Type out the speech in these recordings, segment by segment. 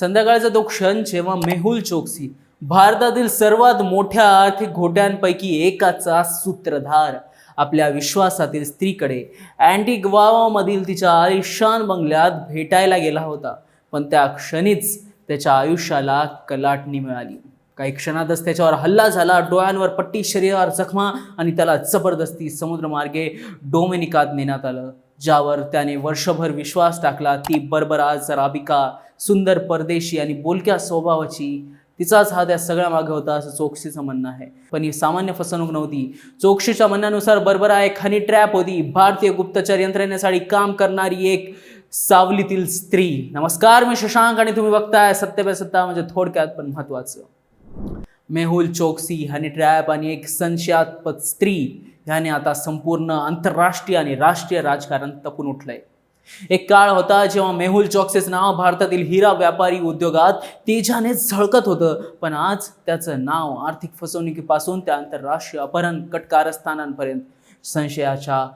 संध्याकाळचा तो क्षण जेव्हा मेहुल चोक्सी भारतातील सर्वात मोठ्या आर्थिक घोट्यांपैकी एकाचा सूत्रधार आपल्या विश्वासातील स्त्रीकडे अँटिग्वावामधील तिच्या आलिशान बंगल्यात भेटायला गेला होता. पण त्या क्षणीच त्याच्या आयुष्याला कलाटणी मिळाली. काही क्षणातच त्याच्यावर हल्ला झाला. डोळ्यांवर पट्टी शरीरावर जखमा आणि त्याला जबरदस्ती समुद्रमार्गे डोमेनिकात नेण्यात आलं. ज्यावर त्याने वर्षभर विश्वास टाकला ती बर्बराज राबिका सुंदर परदेशी आणि बोलक्या स्वभावाची तिचाच हा त्या सगळ्या मागे होता असं चोक्सीचं म्हणणं आहे. पण ही सामान्य फसवणूक नव्हती. चोक्सीच्या म्हणण्यानुसार बरबरा एक हनी ट्रॅप होती. भारतीय गुप्तचर यंत्रणेसाठी काम करणारी एक सावलीतील स्त्री. नमस्कार मी शशांक आणि तुम्ही बघताय सत्य पे सत्ता म्हणजे थोडक्यात पण महत्वाचं मेहुल चोक्सी हनी ट्रॅप आणि एक संशयास्पद स्त्री ह्याने आता संपूर्ण आंतरराष्ट्रीय आणि राष्ट्रीय राजकारण तपून उठलंय. एक काळ होता जेव्हा मेहुल चॉक्सेस नाव भारतातील हिरा व्यापारी उद्योगात तेजाने झळकत होतं. पण आज त्याचं नाव आर्थिक फसवणुकीपासून त्या आंतरराष्ट्रीय अपहरण कटकारस्थानांपर्यंत संशयाच्या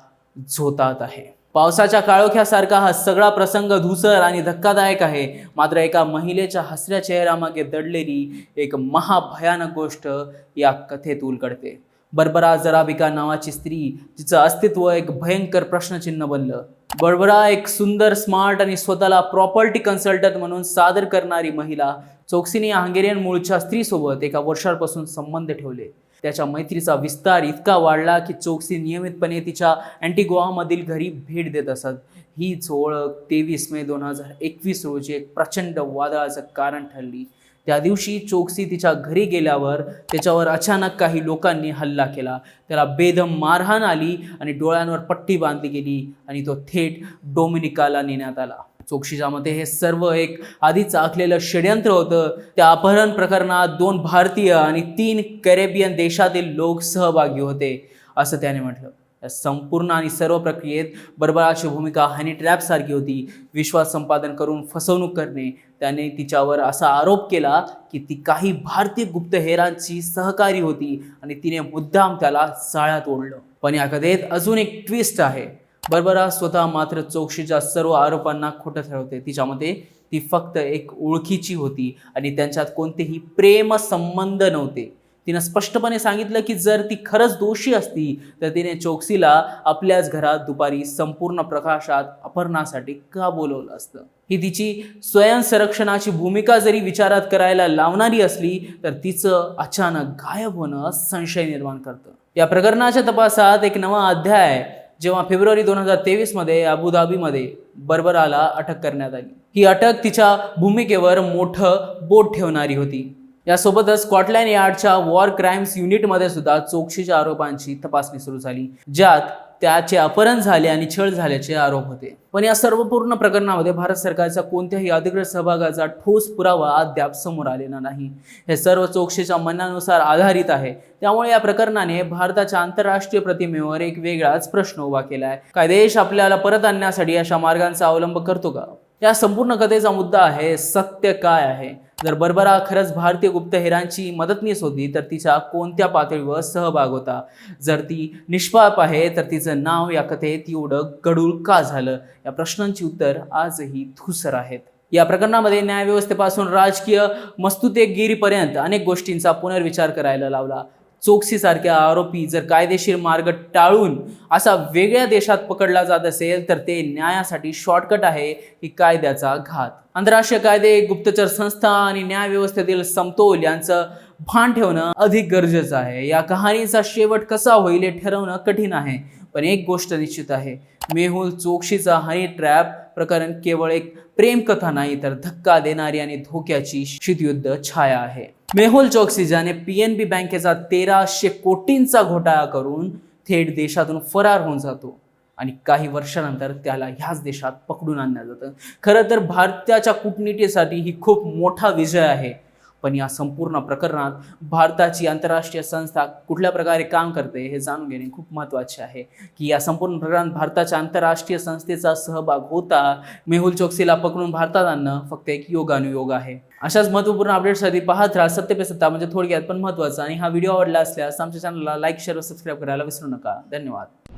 झोतात आहे. पावसाच्या काळोख्यासारखा हा सगळा प्रसंग धुसर आणि धक्कादायक आहे. मात्र एका महिलेच्या हसऱ्या चेहऱ्यामागे दडलेली एक महाभयानक गोष्ट या कथेत उलगडते. बर्बरा जराबिका नावाची स्त्री जिचं अस्तित्व एक भयंकर प्रश्नचिन्ह बनलं. बर्बरा एक सुंदर स्मार्ट आणि स्वतःला प्रॉपर्टी कन्सल्टंट म्हणून सादर करणारी महिला चौकसीने हंगेरियन मूळच्या स्त्रीसोबत एका वर्षापासून संबंध ठेवले. त्याच्या मैत्रीचा विस्तार इतका वाढला की चौकसी नियमितपणे तिच्या अँटिगोवामधील घरी भेट देत असत. हीच ओळख तेवीस मे दोन हजार एकवीस रोजी एक प्रचंड वादळाचं कारण ठरली. त्या दिवशी चोक्सी तिच्या घरी गेल्यावर त्याच्यावर अचानक काही लोकांनी हल्ला केला. त्याला बेदम मारहाण आली आणि डोळ्यांवर पट्टी बांधली गेली आणि तो थेट डोमिनिकाला नेण्यात आला. चोक्शीच्या मते हे सर्व एक आधीच आखलेलं षडयंत्र होतं. त्या अपहरण प्रकरणात दोन भारतीय आणि तीन कॅरेबियन देशातील लोक सहभागी होते असं त्याने म्हटलं. या संपूर्ण आणि सर्व प्रक्रियेत बर्बराची भूमिका हनी ट्रॅपसारखी होती. विश्वास संपादन करून फसवणूक करणे त्याने तिच्यावर असा आरोप केला की ती काही भारतीय गुप्तहेरांची सहकारी होती आणि तिने मुद्दाम त्याला साळ्यात ओढलं. पण या कथेत अजून एक ट्विस्ट आहे. बर्बरा स्वतः मात्र चौकशीच्या सर्व आरोपांना खोटं ठरवते. तिच्यामध्ये ती फक्त एक ओळखीची होती आणि त्यांच्यात कोणतेही प्रेम संबंध नव्हते. तिनं स्पष्टपणे सांगितलं की जर ती खरंच दोषी असती तर तिने चोक्सीला आपल्याच घरात दुपारी संपूर्ण प्रकाशात अपहरणासाठी का बोलवलं असतं? ही तिची स्वयंसंरक्षणाची भूमिका जरी विचारात करायला लावणारी असली तर तिचं अचानक गायब होणं संशय निर्माण करतं. या प्रकरणाच्या तपासात एक नवा अध्याय जेव्हा फेब्रुवारी दोन हजार तेवीसमध्ये अबुधाबीमध्ये बर्बराला अटक करण्यात आली. ही अटक तिच्या भूमिकेवर मोठं बोट ठेवणारी होती. यासोबतच स्कॉटलँड यार्डच्या वॉर क्राईम्स युनिटमध्ये सुद्धा चोक्शीच्या आरोपांची तपासणी सुरू झाली ज्यात त्याचे अपहरण झाले आणि छळ झाल्याचे आरोप होते. पण या सर्व पूर्ण प्रकरणामध्ये भारत सरकारच्या कोणत्याही अधिकृत सहभागाचा ठोस पुरावा अद्याप समोर आलेला नाही. हे सर्व चोक्शीच्या म्हणण्यानुसार आधारित आहे. त्यामुळे या प्रकरणाने भारताच्या आंतरराष्ट्रीय प्रतिमेवर एक वेगळाच प्रश्न उभा केला आहे काय देश आपल्याला परत आणण्यासाठी अशा मार्गांचा अवलंब करतो का? या संपूर्ण कथेचा मुद्दा आहे सत्य काय आहे? जर बर्बरा खरंच भारतीय गुप्तहेरांची मदतनीस होती तर तिच्या कोणत्या पातळीवर सहभाग होता? जर ती निष्पाप आहे तर तिचं नाव या कथेत एवढं गडूळ का झालं? या प्रश्नांची उत्तर आजही धुसर आहेत. या प्रकरणामध्ये न्यायव्यवस्थेपासून राजकीय मस्तुतेगिरीपर्यंत अनेक गोष्टींचा पुनर्विचार करायला लावला. चोक्सीसारख्या आरोपी जर कायदेशीर मार्ग टाळून असा वेगळ्या देशात पकडला जात असेल तर ते न्यायासाठी शॉर्टकट आहे की कायद्याचा घात. आंतरराष्ट्रीय कायदे गुप्तचर संस्था आणि न्यायव्यवस्थेतील समतोल यांचं भान ठेवणं अधिक गरजेचं आहे. या कहाणीचा शेवट कसा होईल हे ठरवणं कठीण आहे पण एक गोष्ट निश्चित आहे. मेहुल चोक्शीचा हनी ट्रॅप प्रकरण केवळ एक प्रेमकथा नाही तर धक्का देणारी आणि धोक्याची शीतयुद्ध छाया आहे. मेहुल चोक्सी ज्याने पी एन बी बँकेचा तेराशे कोटींचा घोटाळा करून थेट देशातून फरार होऊन जातो आणि काही वर्षानंतर त्याला ह्याच देशात पकडून आणलं जातं. खरं तर भारताच्या कूटनीतीसाठी ही खूप मोठा विजय आहे. पण या संपूर्ण प्रकरणात भारताची आंतरराष्ट्रीय संस्था कुठल्या प्रकारे काम करते हे जाणून घेणे खूप महत्त्वाचे आहे. की या संपूर्ण प्रकरणात भारताच्या आंतरराष्ट्रीय संस्थेचा सहभाग होता मेहुल चोक्सीला पकडून भारतात आणणं फक्त एक योगानुयोग आहे. अशाच महत्त्वपूर्ण अपडेट्ससाठी पाहत राहा. सत्य पे सत्ता म्हणजे थोडक्यात पण महत्त्वाचं. आणि हा व्हिडिओ आवडला असल्यास आमच्या चॅनलला लाईक शेअर व सबस्क्राईब करायला विसरू नका. धन्यवाद.